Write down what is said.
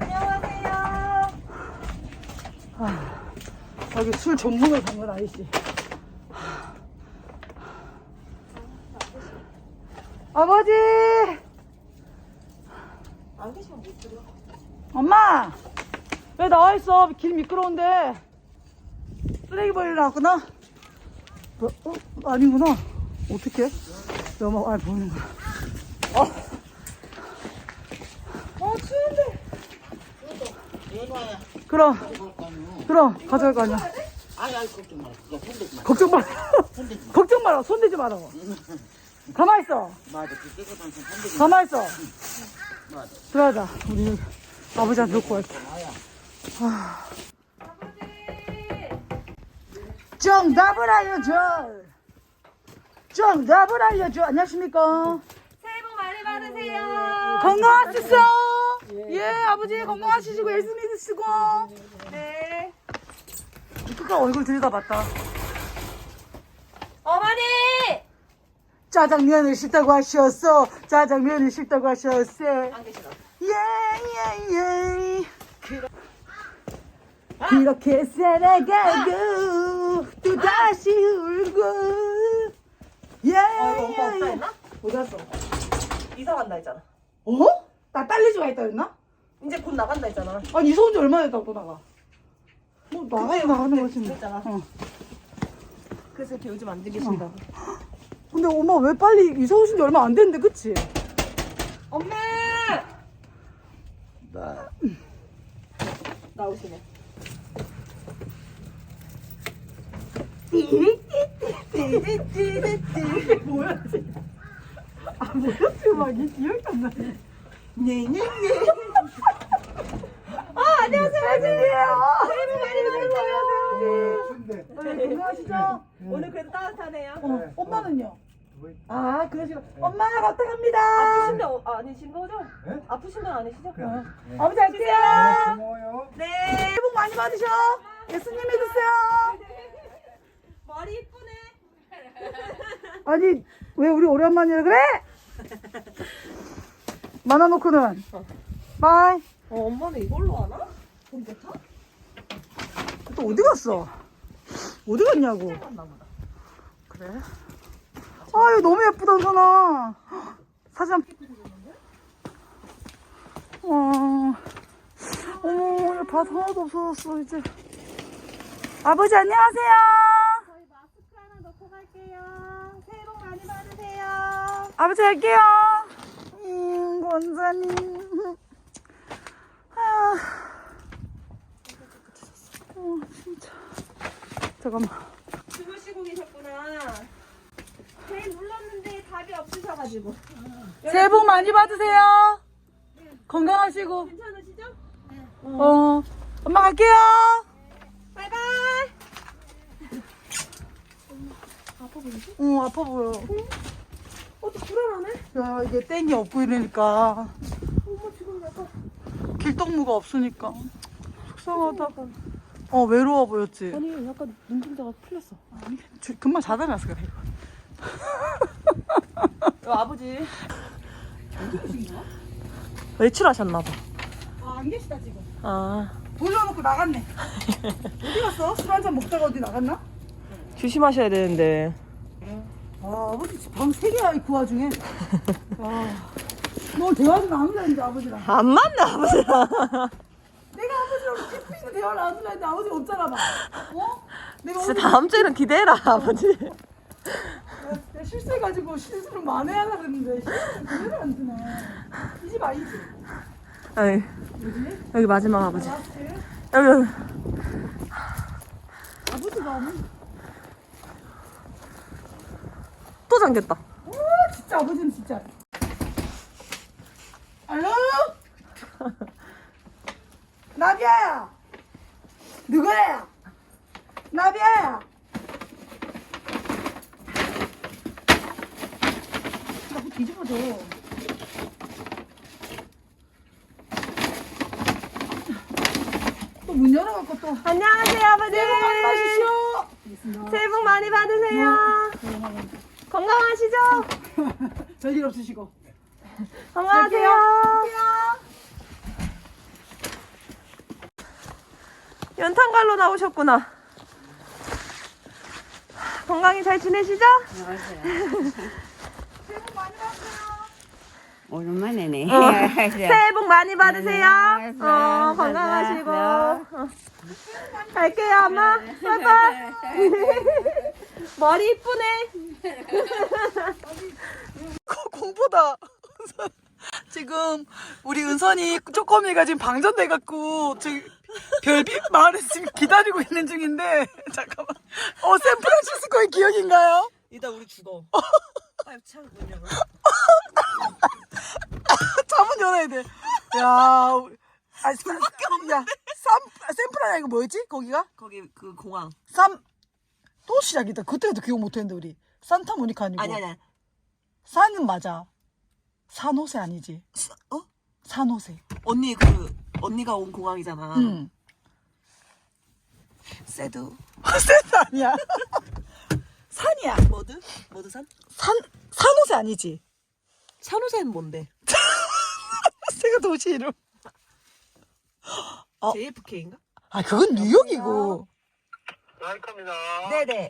안녕하세요. 여기 술 전문을 간건 아니지. 아버지! 안 계시면 못 드려. 엄마! 왜 나와 있어? 길 미끄러운데. 쓰레기 버리러 나왔구나? 뭐, 어? 아니구나. 어떡해? 너무, 아, 보이는 거야. 어. 어, 추운데. 그럼, 그럼, 가져갈 거 아니야. 아니 아니 걱정 마. 그거 손대지 마. 걱정 마라. 손대지 마. 걱정 마라. 손대지 마라. 가만 있어. 맞아. 그 깨끗한 손 손대지 마. 가만 있어. 맞아. 들어가자. 우리 아버지한테 놓고 갈게. 정답을 알려줘. 정답을 알려줘. 안녕하십니까. 받으세요. 건강하시죠? 예, 아버지 건강하시고 예수 믿으시고. 네. 끝까지 얼굴 들여다봤다. 어머니! 짜장면을 싫다고 하셨어. 짜장면을 싫다고 하셨어. 안 계시나? 예, 예, 예. 이렇게 살아가고 또 다시 울고 예, 예, 예. 어디 갔어? 이사 간다 했잖아. 어? 나 딸리지가 했다 했나? 이제 곧 나간다 했잖아. 아니 이사 온 지 얼마나 됐다고 또 나가 뭐 나가서 나가는 거지 뭐. 그랬잖아. 어. 그래서 이렇게 요즘 안 계신다고. 근데 엄마 왜 빨리 이사 오신 지 얼마 안 됐는데 그치? 엄마! 나오시네. 뭐야 지금 아 뭐야 지금 막 이- 기억이 안 나네 네네네 아 안녕하세요 아진이에요 새해 복 많이 받으세요 네, 건강하시죠? 오늘 그래도 따뜻하네요. 어, 엄마는요? 아 그러시고 엄마 갔다 갑니다 아프신 분 아니신 거죠? 네? 아프신 분 아니시죠? 어. 아버지 갈게요 고마워요. 네. 새해 복 많이 받으셔 예수님 믿으세요 머리 이쁘네. 아니 왜 우리 오랜만이라 그래? 만화놓고는 바이 어, 엄마는 이걸로 하나? 컴퓨터? 또 어디 갔어? 어디 갔냐고. 그래? 아 이거 너무 예쁘다 선아 사진 한 어, 어머 오늘 밭 하나도 없어졌어 이제 아버지 안녕하세요 저희 마스크 하나 넣고 갈게요. 새해 복 많이 받으세요. 아버지 갈게요 음 권사님 아, 어 진짜. 잠깐만. 주무시고 계셨구나. 배 눌렀는데 답이 없으셔가지고. 새해 복 많이 받으세요. 건강하시고. 괜찮으시죠? 어. 엄마 갈게요. 바이바이. 응 아파 보여 불안하네? 야 이게 땡이 없고 이러니까 어머, 지금 약간. 길동무가 없으니까 속상하다 어 외로워 보였지 아니, 약간 눈동자가 풀렸어. 아니 저- 금방 자다 나서 그래 어, 아버지. 외출하셨나봐 아, 안 계시다, 지금. 아 돌려놓고 나갔네 어디 갔어? 술 한잔 먹다가 어디 나갔나? 조심하셔야 되는데. 아 아버지 방 세 개야 그 와중에 아너 대화 좀 나누자 이제 아버지랑 안 맞네, 아버지랑. 내가 아버지랑 깊이 대화를 나누려 했는데 아버지가 없잖아 봐 어? 내가 오늘 다음 주에는 기대해라, 아버지. 내가 실수해가지고 실수를 만회하려고 했는데 실수를 그대로 안 드네 이 집 아니지? 아니, 뭐지? 여기 마지막 아버지. 라스트? 여기, 여기. 아버지가 어머 또 잠겼다. 오 진짜 아버지는 진짜 알로? 나비야야 누구야? 나비야야 자꾸 뒤집어져 또 문 열어갖고 또 안녕하세요, 아버지. 새해 복 많이 받으시오 새해 복 많이 받으세요. 건강하시죠? 별일 없으시고 건강하세요. 연탄갈로 나오셨구나. 건강히 잘 지내시죠? 오랜만이네. 새해 복 많이 받으세요. 네, 네, 어, 네, 건강하시고. 네. 어. 갈게요, 엄마. 바이바이. 머리 이쁘네. 공보다. 지금 우리 은선이 쪼꼬미가 지금 방전돼갖고 지금 별빛 마을에 지금 기다리고 있는 중인데 잠깐만. 어 샌프란시스코의 기억인가요? 이따 우리 죽어. 아유, 참, 뭐냐고. 잠은 열어야 돼. 야, 우리- 아니 산, 야, 산 샌프란 아니고 뭐였지? 거기가? 거기 그 공항. 산. 또 시작이다. 그때도 기억 못했는데 우리 산타모니카 아니고. 아니, 아니. 산은 맞아. 산호세 아니지? 어? 산호세. 언니 그 언니가 온 공항이잖아. 응. 세두. 센스 아니야. 산이야. 머드? 머드 산? 산 산호세 아니지? 산호세는 뭔데? 세가 도시 이름. 어. JFK인가? 아 그건 뉴욕이고. 라이카입니다. 네네.